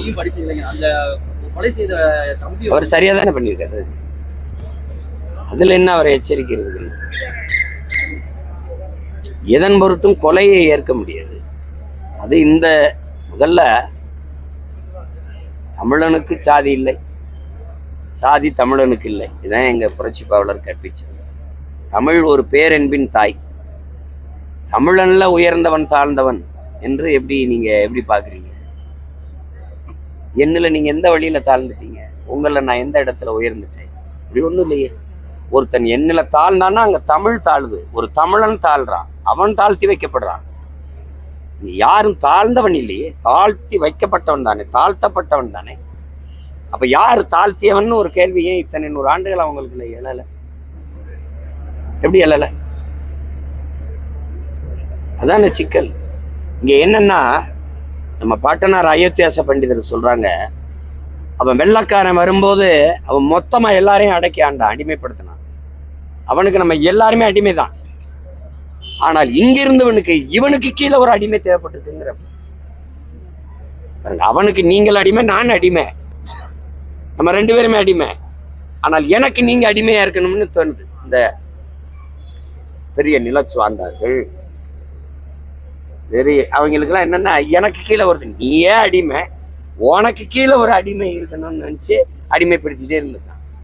நீயும் படிச்ச அந்த கொலை செய்த தம்பி அவர் சரியா தானே பண்ணியிருக்காரு? அதுல என்ன அவரை எச்சரிக்கிறது எதன் பொருட்டும் கொலையை ஏற்க முடியாது. அது இந்த முதல்ல தமிழனுக்கு சாதி இல்லை. சாதி தமிழனுக்கு இல்லை. இதுதான் எங்க புரட்சி பாவலர் கற்பிச்சது. தமிழ் ஒரு பேரன்பின் தாய். தமிழன்ல உயர்ந்தவன் தாழ்ந்தவன் என்று எப்படி நீங்க எப்படி பார்க்குறீங்க? என்னில் நீங்க எந்த வழியில தாழ்ந்துட்டீங்க? உங்களை நான் எந்த இடத்துல உயர்ந்துட்டேன்? இப்படி ஒன்றும் இல்லையே. ஒருத்தன் என்னில் தாழ்ந்தான்னா அங்க தமிழ் தாழ்வு ஒரு தமிழன் தாழ்றான். அவன் தாழ்த்தி வைக்கப்படுறான். நீ யாரும் தாழ்ந்தவன் இல்லையே. தாழ்த்தி வைக்கப்பட்டவன் தானே. தாழ்த்தப்பட்டவன் தானே. அப்ப யார் தாழ்த்தியவன் ஒரு கேள்வி ஏன் இத்தனை நூறு ஆண்டுகள் அவங்களுக்கு எழல? எப்படி எழல? அதானே சிக்கல். இங்க என்னன்னா நம்ம பாட்டனார் அயோத்தியாச பண்டிதர் சொல்றாங்க அவன் வெள்ளக்காரன் வரும்போது அவன் மொத்தமா எல்லாரையும் அடக்கி ஆண்டான் அடிமைப்படுத்தினான். அவனுக்கு நம்ம எல்லாருமே அடிமைதான். ஆனால் இங்கிருந்தவனுக்கு இவனுக்கு கீழே ஒரு அடிமை தேவைப்பட்டிருக்குங்கிற அவனுக்கு நீங்கள் அடிமை நான் அடிமை. நம்ம ரெண்டு பேருமே அடிமை. ஆனால் எனக்கு நீங்க அடிமையா இருக்கணும்னு தோணுது. இந்த பெரிய நிலச்சுவாந்தார்கள். சரி அவங்களுக்குலாம் என்னென்னா எனக்கு கீழே வருது நீயே அடிமை. உனக்கு கீழே ஒரு அடிமை இருக்கணும்னு நினச்சி அடிமைப்படுத்திகிட்டே இருந்திருக்கான்